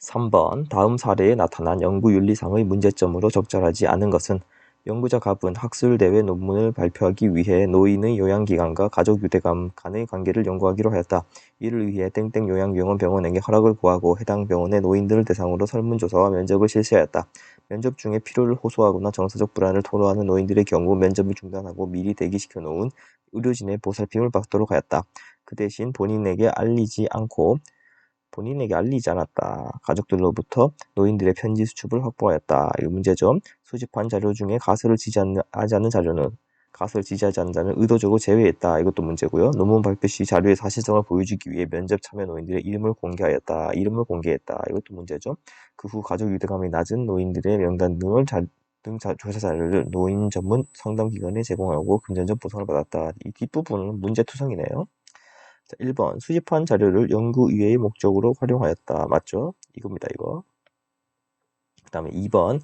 3번 다음 사례에 나타난 연구 윤리상의 문제점으로 적절하지 않은 것은 연구자 갑은 학술대회 논문을 발표하기 위해 노인의 요양기관과 가족 유대감 간의 관계를 연구하기로 하였다. 이를 위해 땡땡 요양병원 병원에게 허락을 구하고 해당 병원의 노인들을 대상으로 설문조사와 면접을 실시하였다. 면접 중에 필요를 호소하거나 정서적 불안을 토로하는 노인들의 경우 면접을 중단하고 미리 대기시켜 놓은 의료진의 보살핌을 받도록 하였다. 그 대신 본인에게 알리지 않고 본인에게 알리지 않았다. 가족들로부터 노인들의 편지 수첩을 확보하였다. 이 문제점. 수집한 자료 중에 가설을 지지하지 않는 자료는 가설을 지지하지 않는 자는 의도적으로 제외했다. 이것도 문제고요. 논문 발표 시 자료의 사실성을 보여주기 위해 면접 참여 노인들의 이름을 공개하였다. 이름을 공개했다. 이것도 문제죠. 그 후 가족 유대감이 낮은 노인들의 명단 등을 자, 등 자, 조사 자료를 노인 전문 상담 기관에 제공하고 금전적 보상을 받았다. 이 뒷부분은 문제 투성이네요. 자, 1번 수집한 자료를 연구 이외의 목적으로 활용하였다. 맞죠? 이겁니다. 이거. 그 다음에 2번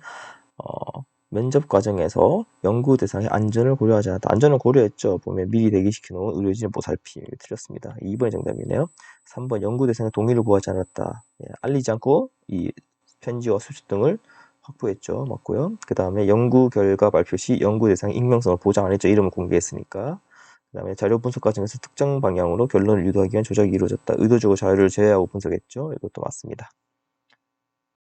어, 면접 과정에서 연구 대상의 안전을 고려하지 않았다. 안전을 고려했죠. 보면 미리 대기시켜 놓은 의료진의 보살핌. 틀렸습니다. 2번이 정답이네요. 3번 연구 대상의 동의를 구하지 않았다. 예, 알리지 않고 이 편지와 수집 등을 확보했죠. 맞고요. 그 다음에 연구 결과 발표 시 연구 대상의 익명성을 보장 안 했죠. 이름을 공개했으니까. 그 다음에 자료 분석 과정에서 특정 방향으로 결론을 유도하기 위한 조작이 이루어졌다. 의도적으로 자료를 제외하고 분석했죠. 이것도 맞습니다.